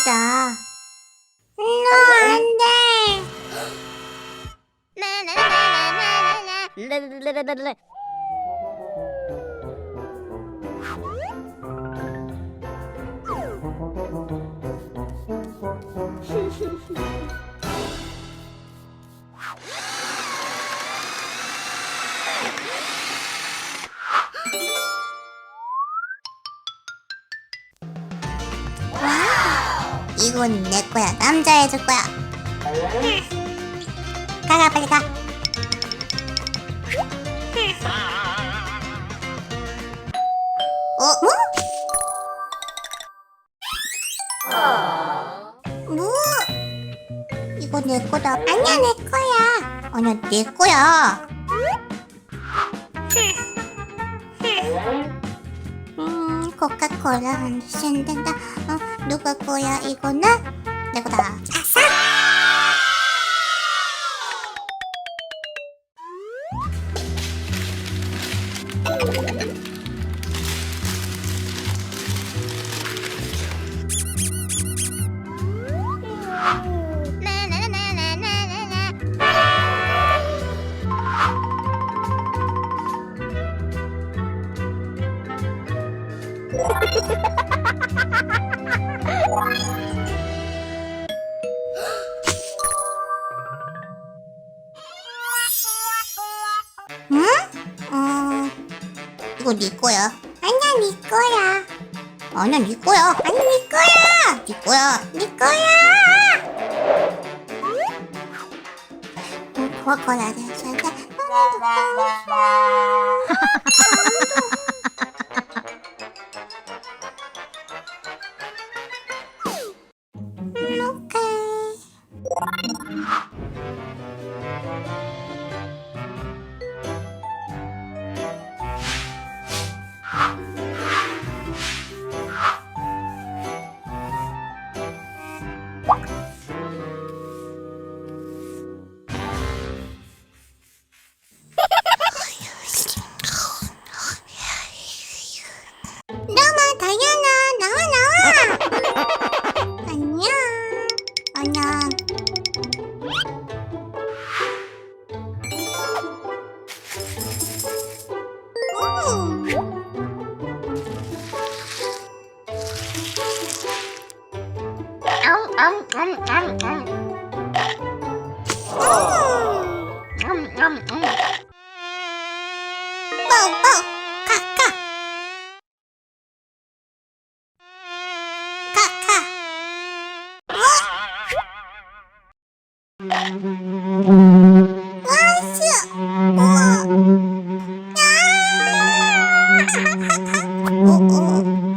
멋지다. 너안 돼. 이건 내 거야. 남자 해줄 거야. 가가 빨리 가. 어? 뭐? 뭐? 이거 내 거다. 아니야 내 거야. 아니야 내 거야. 음, 코카콜라 안 된다. 어, 누가 거야 이거는? 내 거다. 아 이거 네 거야. 아니야, 네 거야. 아니야, 네 거야. 아니, 네 거야. 네 거야. 네 거야. 음, 코카콜라 괜찮다. 음, 뽀뽀 카카 카카 와이스 우와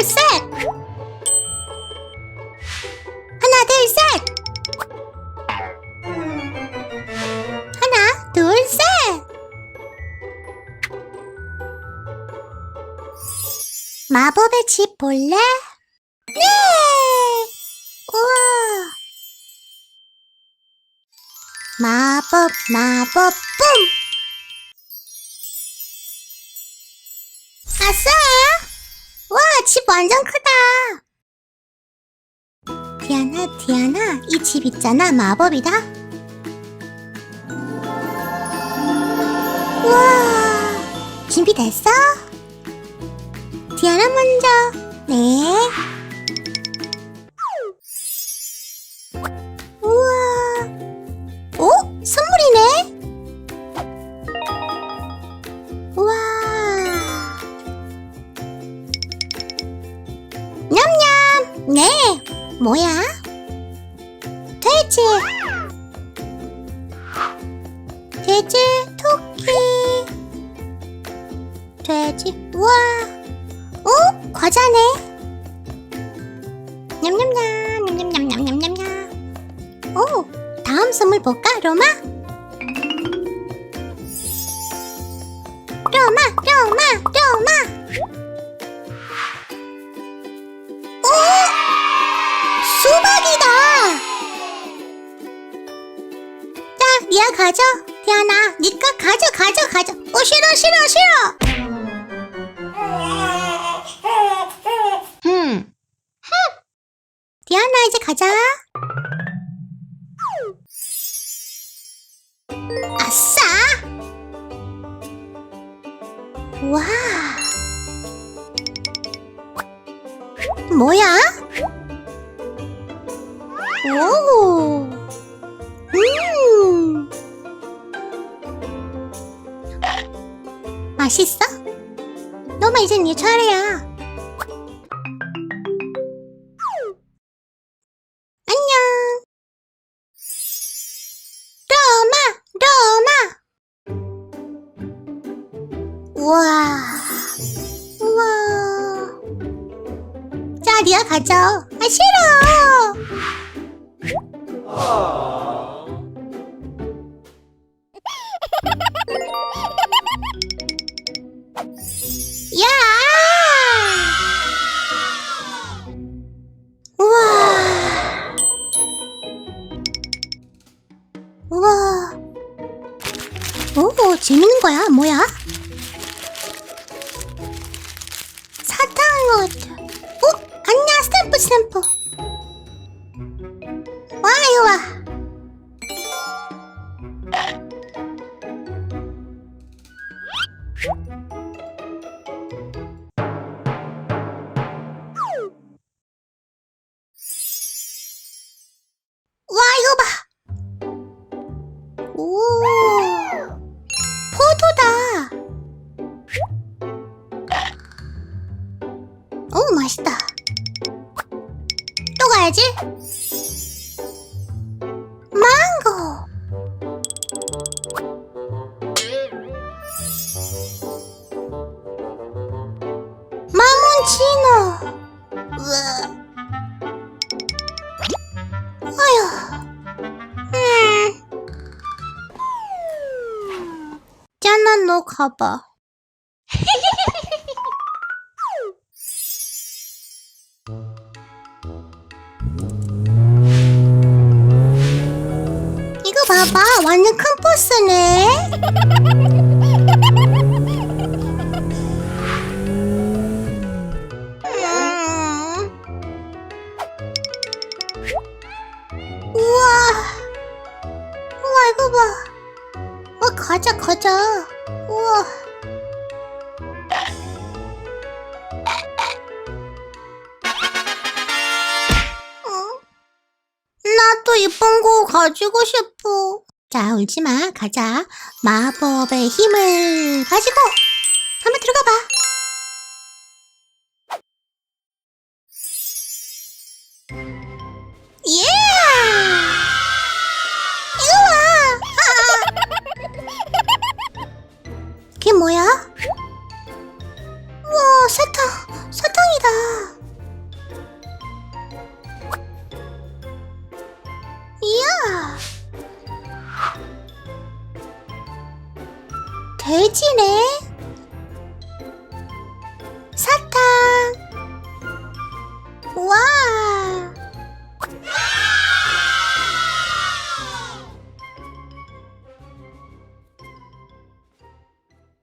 둘, 셋. 하나, 둘, 셋. 하나, 둘, 셋. 마법의 집 볼래? 네! 우와! 마법, 마법, 뿜! 아싸! 와, 집 완전 크다! 디아나, 디아나, 이 집 있잖아, 마법이다? 우와! 준비됐어? 디아나 먼저. 네. 돼지. 돼지, 토끼. 돼지. 우와. 어? 과자네. 냠냠냠, 냠냠냠냠냠냠. 오, 다음 선물 볼까? 로마, 가져. 디아나, 니가 가져, 가져, 가져. 오, 싫어, 싫어, 싫어. 흠. 디아나 이제 가자. 아싸! 와. 뭐야? 맛있어? 너마 이제 네 차례야. 안녕. 로마, 로마. 우와, 우와. 자, 리아 가져. 아, 싫어. 오, 맛있다. 또 가야지. 망고. 마몬치노. 으아. 아휴. 음. 짠아 너 가봐. 완전 큰 포스네. 음. 우와. 우와 이거 봐. 와 가자 가자. 우와. 나도 이쁜 거 가지고 싶어. 자, 울지 마. 가자. 마법의 힘을 가지고 돼지네.